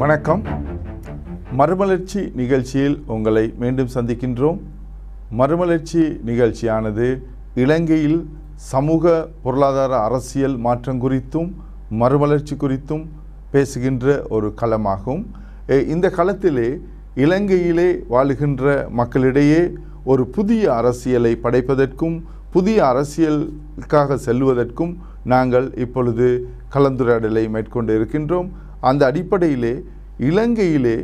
வணக்கம். மறுமலர்ச்சி நிகழ்ச்சியில் உங்களை மீண்டும் சந்திக்கின்றோம். மறுமலர்ச்சி நிகழ்ச்சியானது இலங்கையில் சமூக பொருளாதார அரசியல் மாற்றம் குறித்தும் மறுமலர்ச்சி குறித்தும் பேசுகின்ற ஒரு களமாகும். இந்த களத்திலே இலங்கையிலே வாழுகின்ற மக்களிடையே ஒரு புதிய அரசியலை படைப்பதற்கும் புதிய அரசியலுக்காக செல்வதற்கும் நாங்கள் இப்பொழுது கலந்துரையாடலை மேற்கொண்டு இருக்கின்றோம். அந்த அடிப்படையிலே இலங்கையிலே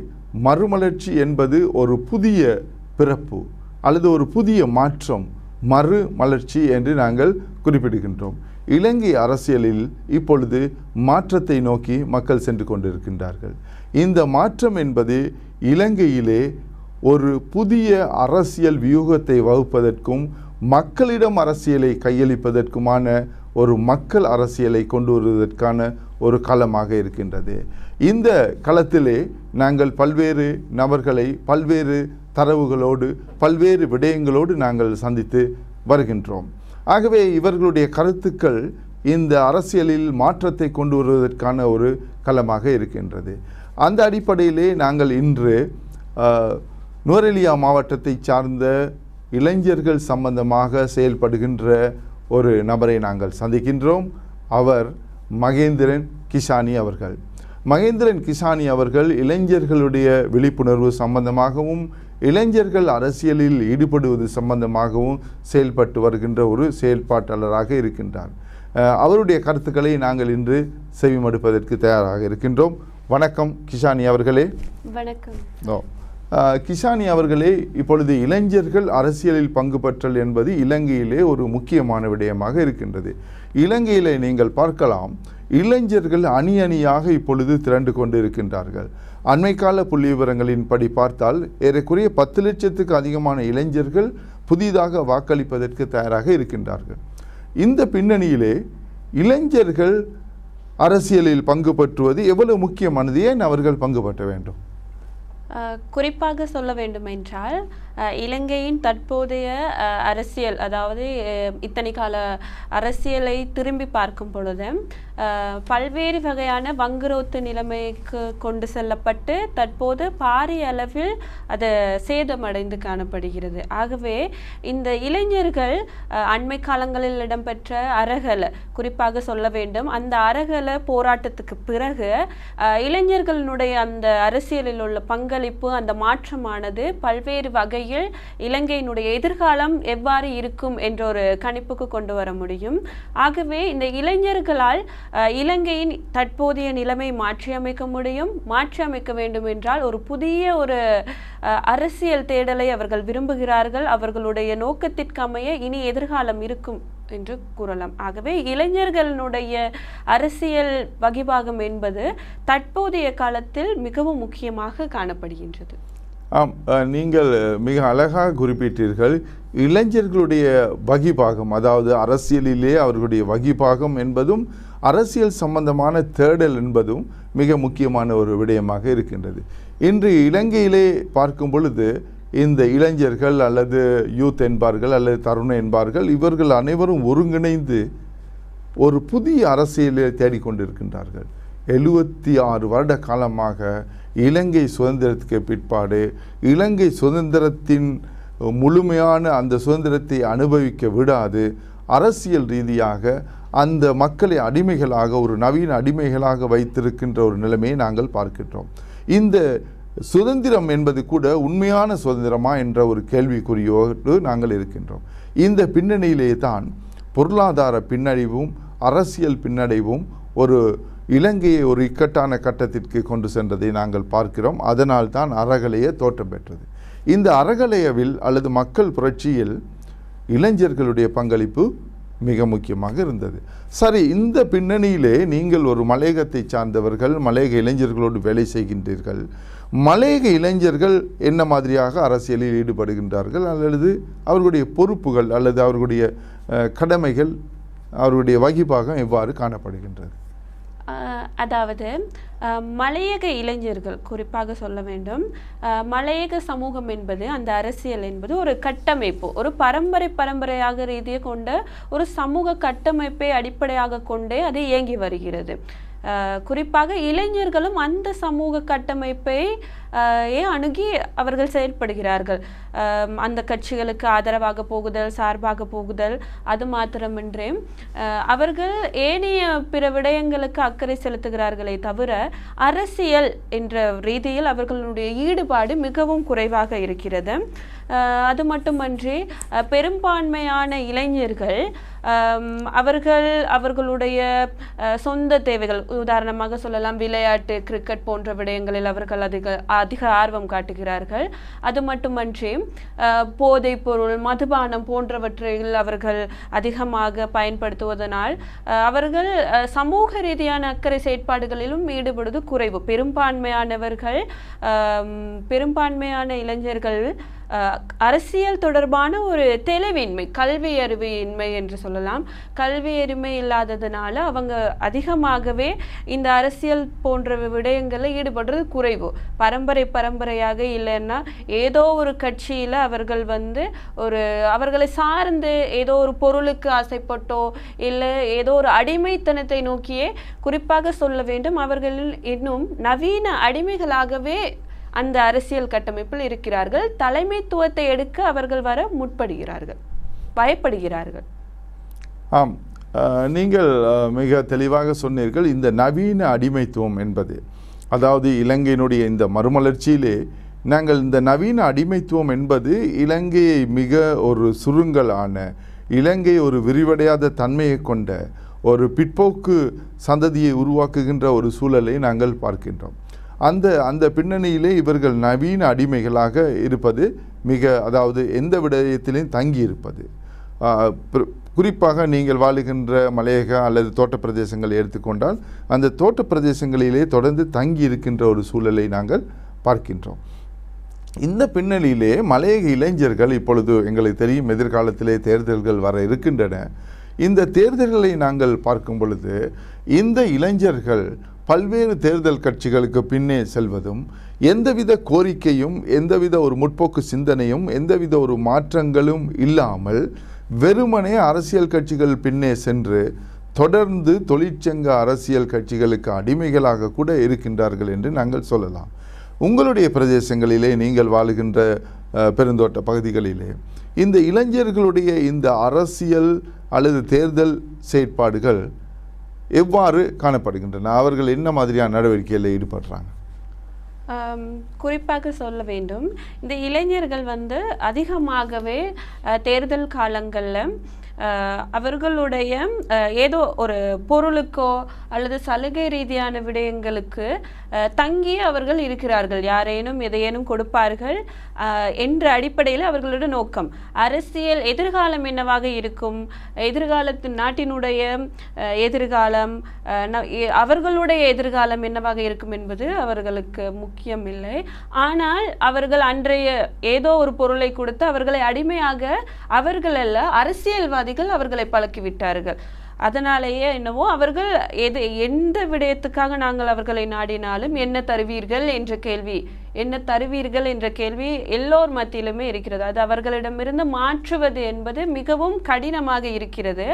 மறுமலர்ச்சி என்பது ஒரு புதிய பிறப்பு அல்லது ஒரு புதிய மாற்றம் மறு மலர்ச்சி என்று நாங்கள் குறிப்பிடுகின்றோம். இலங்கை அரசியலில் இப்பொழுது மாற்றத்தை நோக்கி மக்கள் சென்று கொண்டிருக்கின்றார்கள். இந்த மாற்றம் என்பது இலங்கையிலே ஒரு புதிய அரசியல் வியூகத்தை வகுப்பதற்கும் மக்களிடம் அரசியலை கையளிப்பதற்குமான ஒரு மக்கள் அரசியலை கொண்டு வருவதற்கான ஒரு காலமாக இருக்கின்றது. இந்த களத்திலே நாங்கள் பல்வேறு நபர்களை பல்வேறு தரவுகளோடு பல்வேறு விடயங்களோடு நாங்கள் சந்தித்து வருகின்றோம். ஆகவே இவர்களுடைய கருத்துக்கள் இந்த அரசியலில் மாற்றத்தை கொண்டு வருவதற்கான ஒரு களமாக இருக்கின்றது. அந்த அடிப்படையிலே நாங்கள் இன்று நுவரெலியா மாவட்டத்தை சார்ந்த இளைஞர்கள் சம்பந்தமாக செயல்படுகின்ற ஒரு நபரை நாங்கள் சந்திக்கின்றோம். அவர் மகேந்திரன் கிஷானி அவர்கள். மகேந்திரன் கிஷானி அவர்கள் இளைஞர்களுடைய விழிப்புணர்வு சம்பந்தமாகவும் இளைஞர்கள் அரசியலில் ஈடுபடுவது சம்பந்தமாகவும் செயல்பட்டு வருகின்ற ஒரு செயல்பாட்டாளராக இருக்கின்றார். அவருடைய கருத்துக்களை நாங்கள் இன்று செவிமடுப்பதற்கு தயாராக இருக்கின்றோம். வணக்கம் கிஷானி அவர்களே. வணக்கம். ஓ. கிஷானி அவர்களே இப்பொழுது இளைஞர்கள் அரசியலில் பங்கு பெற்றல் என்பது இலங்கையிலே ஒரு முக்கியமான விடயமாக இருக்கின்றது. இலங்கையிலே நீங்கள் பார்க்கலாம் இளைஞர்கள் அணி அணியாக இப்பொழுது திரண்டு கொண்டு இருக்கின்றார்கள் அண்மைக்கால புள்ளி விவரங்களின்படி பார்த்தால் ஏறக்குறைய பத்து லட்சத்துக்கு அதிகமான இளைஞர்கள் புதிதாக வாக்களிப்பதற்கு தயாராக இருக்கின்றார்கள். இந்த பின்னணியிலே இளைஞர்கள் அரசியலில் பங்கு பற்றுவது எவ்வளவு முக்கியமானது? ஏன் அவர்கள் பங்கு பற்ற வேண்டும்? குறிப்பாக சொல்ல வேண்டுமென்றால் இலங்கையின் தற்போதைய அரசியல் அதாவது இத்தனை கால அரசியலை திரும்பி பார்க்கும் பொழுது பல்வேறு வகையான வங்குரோத்து நிலைமைக்கு கொண்டு செல்லப்பட்டு தற்போது பாரிய அளவில் அது சேதமடைந்து காணப்படுகிறது. ஆகவே இந்த இளைஞர்கள் அண்மை காலங்களில் இடம்பெற்ற அரகலை குறிப்பாக சொல்ல வேண்டும் அந்த அரகலை போராட்டத்துக்கு பிறகு இளைஞர்களுடைய அந்த அரசியலில் உள்ள பங்களிப்பு அந்த மாற்றமானது பல்வேறு வகையில் இலங்கையினுடைய எதிர்காலம் எவ்வாறு இருக்கும் என்ற ஒரு கணிப்புக்கு கொண்டு வர முடியும். ஆகவே இந்த இளைஞர்களால் இலங்கையின் தற்போதைய நிலைமை மாற்றியமைக்க முடியும். மாற்றியமைக்க வேண்டும் என்றால் ஒரு புதிய ஒரு அரசியல் தேடலை அவர்கள் விரும்புகிறார்கள். அவர்களுடைய நோக்கத்திற்கமைய இனி எதிர்காலம் இருக்கும் என்று கூறலாம். ஆகவே இளைஞர்களுடைய அரசியல் வகிபாகம் என்பது தற்போதைய காலத்தில் மிகவும் முக்கியமாக காணப்படுகின்றது. ஆம் நீங்கள் மிக அழகாக குறிப்பிட்டீர்கள் இளைஞர்களுடைய வகிபாகம் அதாவது அரசியலிலே அவர்களுடைய வகிபாகம் என்பதும் அரசியல் சம்பந்தமான தேடல் என்பதும் மிக முக்கியமான ஒரு விடயமாக இருக்கின்றது. இன்று இலங்கையிலே பார்க்கும் பொழுது இந்த இளைஞர்கள் அல்லது யூத் என்பார்கள் அல்லது தருண என்பார்கள் இவர்கள் அனைவரும் ஒருங்கிணைந்து ஒரு புதிய அரசியலை தேடிக்கொண்டிருக்கின்றார்கள். எழுபத்தி ஆறு வருட காலமாக இலங்கை சுதந்திரத்துக்கு பிற்பாடு இலங்கை சுதந்திரத்தின் முழுமையான அந்த சுதந்திரத்தை அனுபவிக்க விடாது. அரசியல் ரீதியாக அந்த மக்களை அடிமைகளாக ஒரு நவீன அடிமைகளாக வைத்திருக்கின்ற ஒரு நிலைமையை நாங்கள் பார்க்கின்றோம். இந்த சுதந்திரம் என்பது கூட உண்மையான சுதந்திரமா என்ற ஒரு கேள்விக்குறியோடு நாங்கள் இருக்கின்றோம். இந்த பின்னணியிலே தான் பொருளாதார பின்னடைவும் அரசியல் பின்னடைவும் ஒரு இலங்கையை ஒரு இக்கட்டான கட்டத்திற்கு கொண்டு சென்றதை நாங்கள் பார்க்கிறோம். அதனால் தான் அறகலைய தோற்றம் பெற்றது. இந்த அறகலையவில் அல்லது மக்கள் புரட்சியில் இளைஞர்களுடைய பங்களிப்பு மிக முக்கியமாக இருந்தது. சரி இந்த பின்னணியிலே நீங்கள் ஒரு மலையகத்தை சார்ந்தவர்கள் மலையக இளைஞர்களோடு வேலை செய்கின்றீர்கள். மலையக இளைஞர்கள் என்ன மாதிரியாக அரசியலில் ஈடுபடுகின்றார்கள்? அல்லது அவர்களுடைய பொறுப்புகள் அல்லது அவர்களுடைய கடமைகள் அவர்களுடைய வகிப்பாகம் எவ்வாறு காணப்படுகின்றது? அதாவது மலையக இளைஞர்கள் குறிப்பாக சொல்ல வேண்டும். மலையக சமூகம் என்பது அந்த அரசியல் என்பது ஒரு கட்டமைப்பு ஒரு பரம்பரை பரம்பரையாக ரீதியை கொண்ட ஒரு சமூக கட்டமைப்பை அடிப்படையாக கொண்டே அது இயங்கி வருகிறது. குறிப்பாக இளைஞர்களும் அந்த சமூக கட்டமைப்பை ஏன் அணுகி அவர்கள் செயல்படுகிறார்கள். அந்த கட்சிகளுக்கு ஆதரவாக போகுதல் சார்பாக போகுதல் அது மாத்திரமின்றி அஹ், அவர்கள் ஏனைய பிற விடயங்களுக்கு அக்கறை செலுத்துகிறார்களே தவிர அரசியல் என்ற ரீதியில் அவர்களுடைய ஈடுபாடு மிகவும் குறைவாக இருக்கிறது. அது மட்டுமன்றி பெரும்பான்மையான இளைஞர்கள் அவர்கள் அவர்களுடைய சொந்த தேவைகள் உதாரணமாக சொல்லலாம் விளையாட்டு கிரிக்கெட் போன்ற விடயங்களில் அவர்கள் அதிக அதிக ஆர்வம் காட்டுகிறார்கள். அது மட்டுமன்றி போதைப் பொருள் மதுபானம் போன்றவற்றில் அவர்கள் அதிகமாக பயன்படுத்துவதனால் அவர்கள் சமூக ரீதியான அக்கறை செயற்பாடுகளிலும் ஈடுபடுவது குறைவு. பெரும்பான்மையானவர்கள் பெரும்பான்மையான இளைஞர்கள் அரசியல் தொடர்பான ஒரு தெளிவின்மை கல்வி அறிவின்மை என்று சொல்லலாம். கல்வி அறிமை இல்லாததுனால அவங்க அதிகமாகவே இந்த அரசியல் போன்ற விடயங்களில் ஈடுபடுறது குறைவு. பரம்பரை பரம்பரையாக இல்லைன்னா ஏதோ ஒரு கட்சியில் அவர்கள் வந்து ஒரு அவர்களை சார்ந்து ஏதோ ஒரு பொருளுக்கு ஆசைப்பட்டோ இல்லை ஏதோ ஒரு அடிமைத்தனத்தை நோக்கியே குறிப்பாக சொல்ல வேண்டும். அவர்கள் இன்னும் நவீன அடிமைகளாகவே அந்த அரசியல் கட்டமைப்பில் இருக்கிறார்கள். தலைமைத்துவத்தை எடுக்க அவர்கள் வர முற்படுகிறார்கள். பயப்படுகிறார்கள். ஆம். நீங்கள் மிக தெளிவாக சொன்னீர்கள் இந்த நவீன அடிமைத்துவம் என்பது. அதாவது இலங்கையினுடைய இந்த மறுமலர்ச்சியிலே நாங்கள் இந்த நவீன அடிமைத்துவம் என்பது இலங்கையை மிக ஒரு சுருங்கலான இலங்கை ஒரு விரிவடையாத தன்மையை கொண்ட ஒரு பிற்போக்கு சந்ததியை உருவாக்குகின்ற ஒரு சூழலை நாங்கள் பார்க்கின்றோம். அந்த அந்த பின்னணியிலே இவர்கள் நவீன அடிமைகளாக இருப்பது மிக அதாவது எந்த விடயத்திலையும் தங்கி இருப்பது குறிப்பாக நீங்கள் வாழுகின்ற மலையக அல்லது தோட்ட பிரதேசங்களை எடுத்துக்கொண்டால் அந்த தோட்ட பிரதேசங்களிலே தொடர்ந்து தங்கி இருக்கின்ற ஒரு சூழலை நாங்கள் பார்க்கின்றோம். இந்த பின்னணியிலே மலையக இளைஞர்கள் இப்பொழுது எங்களுக்கு தெரியும் எதிர்காலத்திலே தேர்தல்கள் வர இருக்கின்றன. இந்த தேர்தல்களை நாங்கள் பார்க்கும் பொழுது இந்த இளைஞர்கள் பல்வேறு தேர்தல் கட்சிகளுக்கு பின்னே செல்வதும் எந்தவித கோரிக்கையும் எந்தவித ஒரு முற்போக்கு சிந்தனையும் எந்தவித ஒரு மாற்றங்களும் இல்லாமல் வெறுமனே அரசியல் கட்சிகள் பின்னே சென்று தொடர்ந்து தொழிற்சங்க அரசியல் கட்சிகளுக்கு அடிமைகளாக கூட இருக்கின்றார்கள் என்று நாங்கள் சொல்லலாம். உங்களுடைய பிரதேசங்களிலே நீங்கள் வாழுகின்ற பெருந்தோட்ட பகுதிகளிலே இந்த இளைஞர்களுடைய இந்த அரசியல் அல்லது தேர்தல் செயற்பாடுகள் எவ்வாறு காணப்படுகின்றன? அவர்கள் என்ன மாதிரியான நடவடிக்கைகளில் ஈடுபடுறாங்க? குறிப்பாக சொல்ல வேண்டும். இந்த இளைஞர்கள் வந்து அதிகமாகவே தேர்தல் காலங்களில் அவர்களுடைய ஏதோ ஒரு பொருளுக்கோ அல்லது சலுகை ரீதியான விடயங்களுக்கு தங்கி அவர்கள் இருக்கிறார்கள். யாரேனும் எதையேனும் கொடுப்பார்கள் என்ற அடிப்படையில் அவர்களுடைய நோக்கம். அரசியல் எதிர்காலம் என்னவாக இருக்கும்? எதிர்காலத்தின் நாட்டினுடைய எதிர்காலம் ந- எ- அவர்களுடைய எதிர்காலம் என்னவாக இருக்கும் என்பது அவர்களுக்கு முக்கியம் இல்லை. ஆனால் அவர்கள் அன்றைய ஏதோ ஒரு பொருளை கொடுத்து அவர்களை அடிமையாக அவர்கள் அல்ல அரசியல்வாதிகள் அவர்களை பழக்கிவிட்டார்கள். அதனாலேயே என்னவோ அவர்கள் எது எந்த விடயத்துக்காக நாங்கள் அவர்களை நாடினாலும் என்ன தருவீர்கள் என்ற கேள்வி என்ன தருவீர்கள் என்ற கேள்வி எல்லோர் மத்தியிலுமே இருக்கிறது. அது அவர்களிடமிருந்து மாற்றுவது என்பது மிகவும் கடினமாக இருக்கிறது.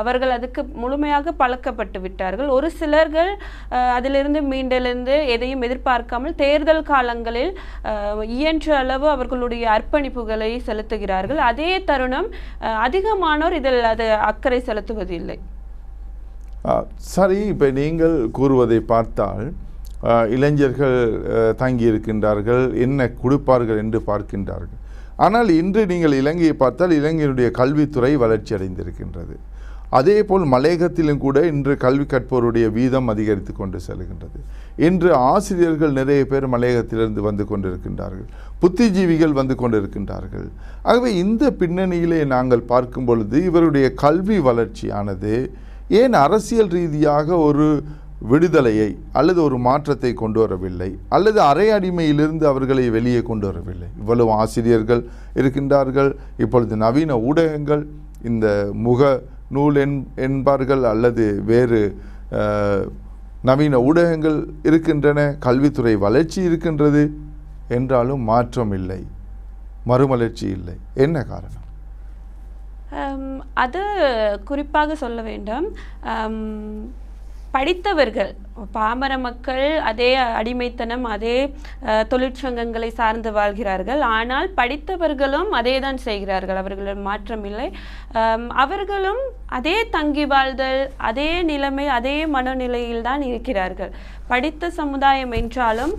அவர்கள் அதுக்கு முழுமையாக பழக்கப்பட்டு விட்டார்கள். ஒரு சிலர்கள் அதிலிருந்து மீண்டிலிருந்து எதையும் எதிர்பார்க்காமல் தேர்தல் காலங்களில் இயன்ற அளவு அவர்களுடைய அர்ப்பணிப்புகளை செலுத்துகிறார்கள். அதே தருணம் அதிகமானோர் இதில் அது அக்கறை செலுத்துவதில்லை. சரி இப்போ நீங்கள் கூறுவதை பார்த்தால் இளைஞர்கள் தங்கியிருக்கின்றார்கள் தங்கி இருக்கின்றார்கள் என்ன கொடுப்பார்கள் என்று பார்க்கின்றார்கள். ஆனால் இன்று நீங்கள் இலங்கையை பார்த்தால் இலங்கையினுடைய கல்வித்துறை வளர்ச்சி அடைந்திருக்கின்றது. அதே போல் மலையகத்திலும் கூட இன்று கல்வி கற்போருடைய வீதம் அதிகரித்து கொண்டு செல்கின்றது. இன்று ஆசிரியர்கள் நிறைய பேர் மலையகத்திலிருந்து வந்து கொண்டிருக்கின்றார்கள். புத்திஜீவிகள் வந்து கொண்டிருக்கின்றார்கள். ஆகவே இந்த பின்னணியிலே நாங்கள் பார்க்கும் பொழுது இவருடைய கல்வி வளர்ச்சியானது ஏன் அரசியல் ரீதியாக ஒரு விடுதலையை அல்லது ஒரு மாற்றத்தை கொண்டு வரவில்லை அல்லது அரை அடிமையிலிருந்து அவர்களை வெளியே கொண்டு வரவில்லை இவ்வளவு ஆசிரியர்கள் இருக்கின்றார்கள். இப்பொழுது நவீன ஊடகங்கள் இந்த முக நூல் என் என்பார்கள் அல்லது வேறு நவீன ஊடகங்கள் இருக்கின்றன கல்வித்துறை வளர்ச்சி இருக்கின்றது என்றாலும் மாற்றம் இல்லை மறுமலர்ச்சி இல்லை. என்ன காரணம்? அது குறிப்பாக சொல்ல வேண்டும். படித்தவர்கள் பாமர மக்கள் அதே அடிமைத்தனம் அதே அஹ், தொழிற்சங்கங்களை சார்ந்து வாழ்கிறார்கள். ஆனால் படித்தவர்களும் அதே தான் செய்கிறார்கள். அவர்களிடம் மாற்றம் இல்லை. அவர்களும் அதே தங்கி வாழ்தல் அதே நிலைமை அதே மனநிலையில் தான் இருக்கிறார்கள். படித்த சமுதாயம் என்றாலும்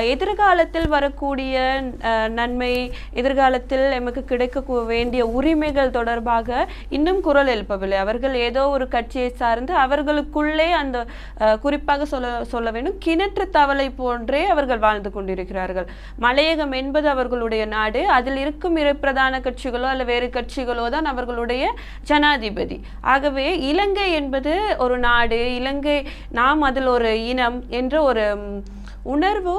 எதிர்காலத்தில் வரக்கூடிய நன்மை எதிர்காலத்தில் எமக்கு கிடைக்க கூ- வேண்டிய உரிமைகள் தொடர்பாக இன்னும் குரல் எழுப்பவில்லை. அவர்கள் ஏதோ ஒரு கட்சியை சார்ந்து அவர்களுக்குள்ளே அந்த குறிப்பாக சொல்ல சொல்ல வேண்டும். கிணற்று தவளை போன்றே அவர்கள் வாழ்ந்து கொண்டிருக்கிறார்கள். மலையகம் என்பது அவர்களுடைய நாடு. அதில் இருக்கும் இரு பிரதான கட்சிகளோ அல்ல வேறு கட்சிகளோ தான் அவர்களுடைய ஜனாதிபதி. ஆகவே இலங்கை என்பது ஒரு நாடு. இலங்கை நாம் அதில் ஒரு இனம். என்ற ஒரு உணர்வு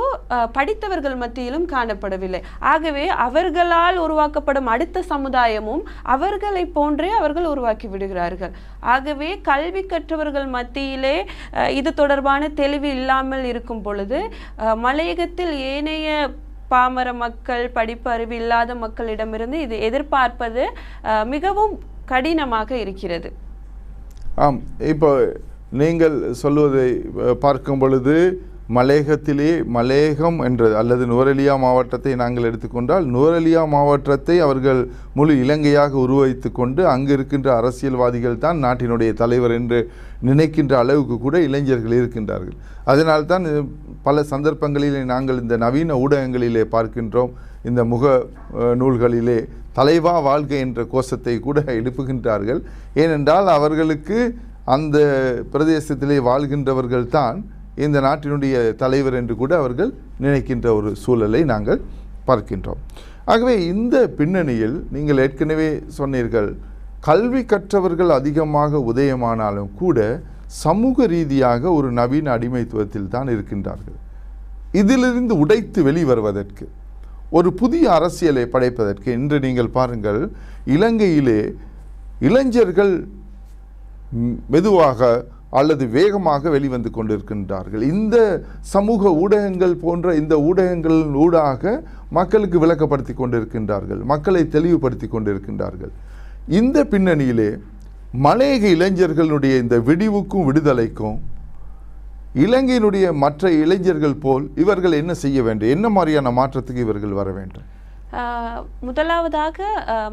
படித்தவர்கள் மத்தியிலும் காணப்படவில்லை. ஆகவே அவர்களால் உருவாக்கப்படும் அடுத்த சமுதாயமும் அவர்களை போன்றே அவர்கள் உருவாக்கி விடுகிறார்கள். ஆகவே கல்வி கற்றவர்கள் மத்தியிலே அஹ், இது தொடர்பான தெளிவு இல்லாமல் இருக்கும் பொழுது அஹ், மலையகத்தில் ஏனைய பாமர மக்கள் படிப்பு அறிவு இல்லாத மக்களிடமிருந்து இது எதிர்பார்ப்பது மிகவும் கடினமாக இருக்கிறது. ஆம் இப்போ நீங்கள் சொல்வதை பார்க்கும் பொழுது மலேகத்திலே மலேகம் என்ற அல்லது நுவரெலியா மாவட்டத்தை நாங்கள் எடுத்துக்கொண்டால் நுவரெலியா மாவட்டத்தை அவர்கள் முழு இலங்கையாக உருவகித்து கொண்டு அங்கு இருக்கின்ற அரசியல்வாதிகள் தான் நாட்டினுடைய தலைவர் என்று நினைக்கின்ற அளவுக்கு கூட இளைஞர்கள் இருக்கின்றார்கள். அதனால்தான் பல சந்தர்ப்பங்களிலே நாங்கள் இந்த நவீன ஊடகங்களிலே பார்க்கின்றோம். இந்த முக நூல்களிலே தலைவா வாழ்க என்ற கோஷத்தை கூட எழுப்புகின்றார்கள் ஏனென்றால் அவர்களுக்கு அந்த பிரதேசத்திலே வாழ்கின்றவர்கள் தான் இந்த நாட்டினுடைய தலைவர் என்று கூட அவர்கள் நினைக்கின்ற ஒரு சூழலை நாங்கள் பார்க்கின்றோம். ஆகவே இந்த பின்னணியில் நீங்கள் ஏற்கனவே சொன்னீர்கள் கல்வி கற்றவர்கள் அதிகமாக உதயமானாலும் கூட சமூக ரீதியாக ஒரு நவீன அடிமைத்துவத்தில் தான் இருக்கின்றார்கள். இதிலிருந்து உடைத்து வெளிவருவதற்கு ஒரு புதிய அரசியலை படைப்பதற்கு இன்று நீங்கள் பாருங்கள் இலங்கையிலே இளைஞர்கள் மெதுவாக அல்லது வேகமாக வெளிவந்து கொண்டிருக்கின்றார்கள். இந்த சமூக ஊடகங்கள் போன்ற இந்த ஊடகங்களின் ஊடாக மக்களுக்கு விளக்கப்படுத்தி கொண்டிருக்கின்றார்கள். மக்களை தெளிவுபடுத்தி கொண்டிருக்கின்றார்கள். இந்த பின்னணியிலே மலையக இளைஞர்களுடைய இந்த விடிவுக்கும் விடுதலைக்கும் இலங்கையினுடைய மற்ற இளைஞர்கள் போல் இவர்கள் என்ன செய்ய வேண்டும்? என்ன மாதிரியான மாற்றத்துக்கு இவர்கள் வர வேண்டும்? முதலாவதாக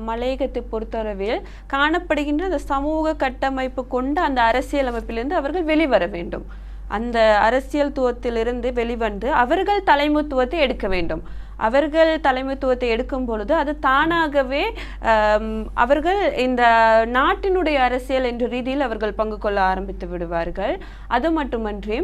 மலையகத்தை பொறுத்தளவில் காணப்படுகின்ற அந்த சமூக கட்டமைப்பு கொண்ட அந்த அரசியலமைப்பிலிருந்து அவர்கள் வெளிவர வேண்டும். அந்த அரசியல்துவத்திலிருந்து வெளிவந்து அவர்கள் தலைமுத்துவத்தை எடுக்க வேண்டும். அவர்கள் தலைமைத்துவத்தை எடுக்கும் பொழுது அது தானாகவே அவர்கள் இந்த நாட்டினுடைய அரசியல் என்ற ரீதியில் அவர்கள் பங்கு கொள்ள ஆரம்பித்து விடுவார்கள். அது மட்டுமன்றி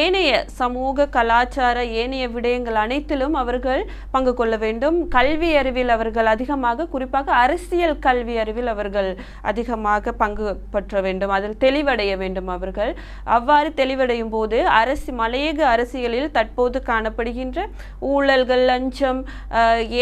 ஏனைய சமூக கலாச்சார ஏனைய விடயங்கள் அனைத்திலும் அவர்கள் பங்கு கொள்ள வேண்டும். கல்வி அறிவில் அவர்கள் அதிகமாக குறிப்பாக அரசியல் கல்வி அறிவில் அவர்கள் அதிகமாக பங்கு பற்ற வேண்டும். அதில் தெளிவடைய வேண்டும் அவர்கள். அவ்வாறு தெளிவடையும் போது அரசு மலையக அரசியலில் தற்போது காணப்படுகின்ற ஊழல்கள் லஞ்சம் கொஞ்சம்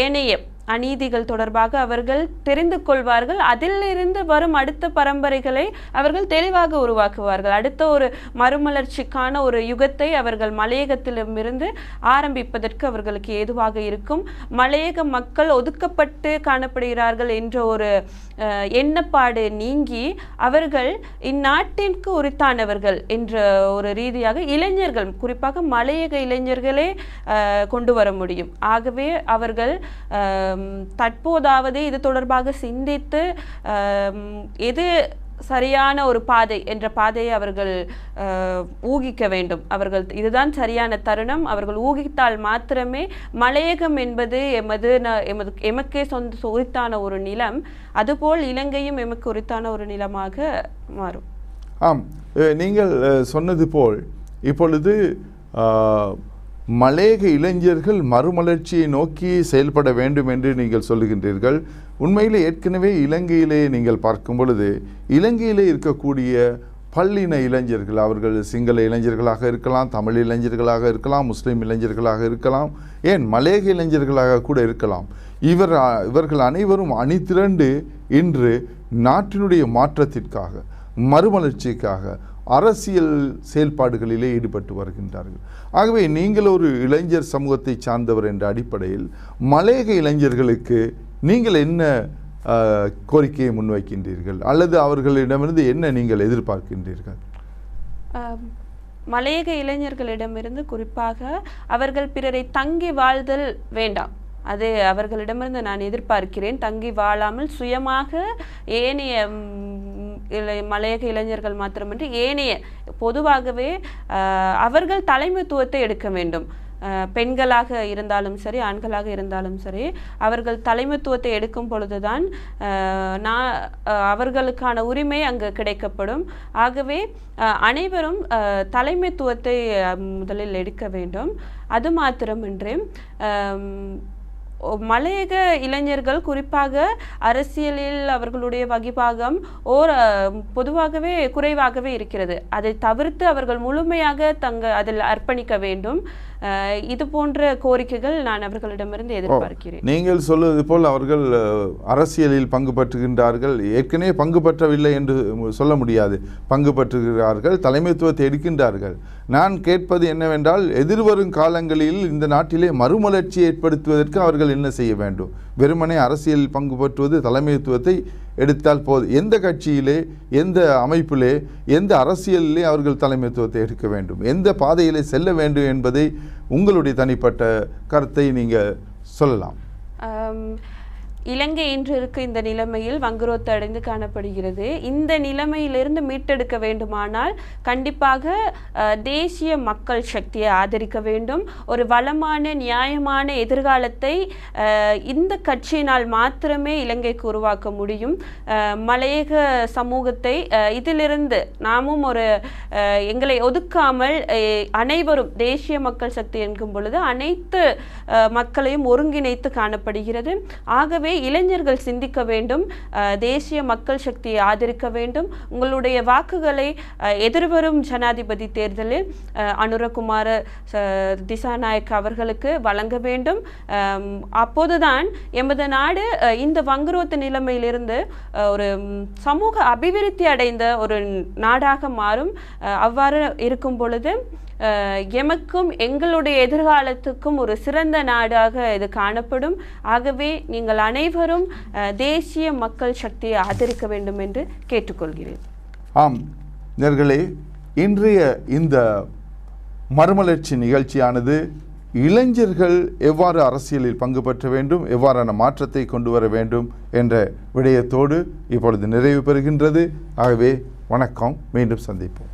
ஏனைய அநீதிகள் தொடர்பாக அவர்கள் தெரிந்து கொள்வார்கள். அதிலிருந்து வரும் அடுத்த பரம்பரைகளை அவர்கள் தெளிவாக உருவாக்குவார்கள். அடுத்த ஒரு மறுமலர்ச்சிக்கான ஒரு யுகத்தை அவர்கள் மலையகத்திலிருந்து ஆரம்பிப்பதற்கு அவர்களுக்கு ஏதுவாக இருக்கும். மலையக மக்கள் ஒதுக்கப்பட்டு காணப்படுகிறார்கள் என்ற ஒரு எண்ணப்பாடு நீங்கி அவர்கள் இந்நாட்டிற்கு உரித்தானவர்கள் என்ற ஒரு ரீதியாக இளைஞர்கள் குறிப்பாக மலையக இளைஞர்களே கொண்டு வர முடியும். ஆகவே அவர்கள் தற்போதாவது இது தொடர்பாக சிந்தித்து எது சரியான ஒரு பாதை என்ற பாதையை அவர்கள் ஊகிக்க வேண்டும். அவர்கள் இதுதான் சரியான தருணம். அவர்கள் ஊகித்தால் மாத்திரமே மலையகம் என்பது எமது ந- எமது எமக்கே சொந்த உரித்தான ஒரு நிலம். அதுபோல் இலங்கையும் எமக்கு உரித்தான ஒரு நிலமாக மாறும். ஆம். நீங்கள் சொன்னது போல் இப்பொழுது மலேக இளைஞர்கள் மறுமலர்ச்சியை நோக்கி செயல்பட வேண்டும் என்று நீங்கள் சொல்லுகின்றீர்கள். உண்மையிலே ஏற்கனவே இலங்கையிலே நீங்கள் பார்க்கும் பொழுது இலங்கையிலே இருக்கக்கூடிய பல்லின இளைஞர்கள் அவர்கள் சிங்கள இளைஞர்களாக இருக்கலாம் தமிழ் இளைஞர்களாக இருக்கலாம் முஸ்லீம் இளைஞர்களாக இருக்கலாம் ஏன் மலேக இளைஞர்களாக கூட இருக்கலாம். இவர் இவர்கள் அனைவரும் அணிதிரண்டு இன்று நாட்டினுடைய மாற்றத்திற்காக மறுமலர்ச்சிக்காக அரசியல் செயல்பாடுகளிலே ஈடுபட்டு வருகின்றார்கள். ஆகவே நீங்கள் ஒரு இளைஞர் சமூகத்தை சார்ந்தவர் என்ற அடிப்படையில் மலையக இளைஞர்களுக்கு நீங்கள் என்ன கோரிக்கையை முன்வைக்கின்றீர்கள்? அல்லது அவர்களிடமிருந்து என்ன நீங்கள் எதிர்பார்க்கின்றீர்கள்? மலையக இளைஞர்களிடமிருந்து குறிப்பாக அவர்கள் பிறரை தங்கி வாழ்தல் வேண்டாம். அது அவர்களிடமிருந்து நான் எதிர்பார்க்கிறேன். தங்கி வாழாமல் சுயமாக ஏனைய மலையக இளைஞர்கள் மாத்திரமின்றி ஏனைய பொதுவாகவே அவர்கள் தலைமைத்துவத்தை எடுக்க வேண்டும். பெண்களாக இருந்தாலும் சரி ஆண்களாக இருந்தாலும் சரி அவர்கள் தலைமைத்துவத்தை எடுக்கும் பொழுதுதான் நான் அவர்களுக்கான உரிமை அங்கு கிடைக்கப்படும். ஆகவே அனைவரும் தலைமைத்துவத்தை முதலில் எடுக்க வேண்டும். அது மாத்திரமின்றி மலையக இளைஞர்கள் குறிப்பாக அரசியலில் அவர்களுடைய வகிபாகம் ஓர் பொதுவாகவே குறைவாகவே இருக்கிறது. அதை தவிர்த்து அவர்கள் முழுமையாக தங்க அதில் அர்ப்பணிக்க வேண்டும். இது போன்ற கோரிக்கைகள் நான் அவர்களிடமிருந்து எதிர்பார்க்கிறேன். நீங்கள் சொல்வது போல் அவர்கள் அரசியலில் பங்கு பெற்றுகின்றார்கள். ஏற்கனவே பங்கு பெற்றவில்லை என்று சொல்ல முடியாது. பங்கு பெற்றுகிறார்கள் தலைமைத்துவத்தை எடுக்கின்றார்கள். நான் கேட்பது என்னவென்றால் எதிர்வரும் காலங்களில் இந்த நாட்டிலே மறுமலர்ச்சி ஏற்படுத்துவதற்கு அவர்கள் என்ன செய்ய வேண்டும்? வெறுமனே அரசியலில் பங்கு பெற்றுவது தலைமைத்துவத்தை எடுத்தால் போது எந்த கட்சியிலே எந்த அமைப்பிலே எந்த அரசியலிலே அவர்கள் தலைமைத்துவத்தை எடுக்க வேண்டும் எந்த பாதையிலே செல்ல வேண்டும் என்பதை உங்களுடைய தனிப்பட்ட கருத்தை நீங்கள் சொல்லலாம். இலங்கை இன்று இருக்க இந்த நிலைமையில் வங்குரோத்து அடைந்து காணப்படுகிறது. இந்த நிலைமையிலிருந்து மீட்டெடுக்க வேண்டுமானால் கண்டிப்பாக தேசிய மக்கள் சக்தியை ஆதரிக்க வேண்டும். ஒரு வளமான நியாயமான எதிர்காலத்தை இந்த கட்சியினால் மாத்திரமே இலங்கைக்கு உருவாக்க முடியும். மலையக சமூகத்தை இதிலிருந்து நாமும் ஒரு எங்களை ஒதுக்காமல் அனைவரும் தேசிய மக்கள் சக்தி என்கும் பொழுது அனைத்து மக்களையும் ஒருங்கிணைத்து காணப்படுகிறது. ஆகவே இளைஞர்கள் சிந்திக்க வேண்டும் தேசிய மக்கள் சக்தியை ஆதரிக்க வேண்டும். உங்களுடைய வாக்குகளை எதிர்வரும் ஜனாதிபதி தேர்தலில் அனுரகுமார திசாநாயக் அவர்களுக்கு வழங்க வேண்டும். அப்போதுதான் எமது நாடு இந்த வங்குரோத்து நிலைமையிலிருந்து ஒரு சமூக அபிவிருத்தி அடைந்த ஒரு நாடாக மாறும். அவ்வாறு இருக்கும் பொழுது எமக்கும் எங்களுடைய எதிர்காலத்துக்கும் ஒரு சிறந்த நாடாக இது காணப்படும். ஆகவே நீங்கள் அனைவரும் தேசிய மக்கள் சக்தியை ஆதரிக்க வேண்டும் என்று கேட்டுக்கொள்கிறேன். ஆம் நேர்களே இன்றைய இந்த மறுமலர்ச்சி நிகழ்ச்சியானது இளைஞர்கள் எவ்வாறு அரசியலில் பங்கு பெற்ற வேண்டும் எவ்வாறான மாற்றத்தை கொண்டு வர வேண்டும் என்ற விடயத்தோடு இப்பொழுது நிறைவு பெறுகின்றது. ஆகவே வணக்கம் மீண்டும் சந்திப்போம்.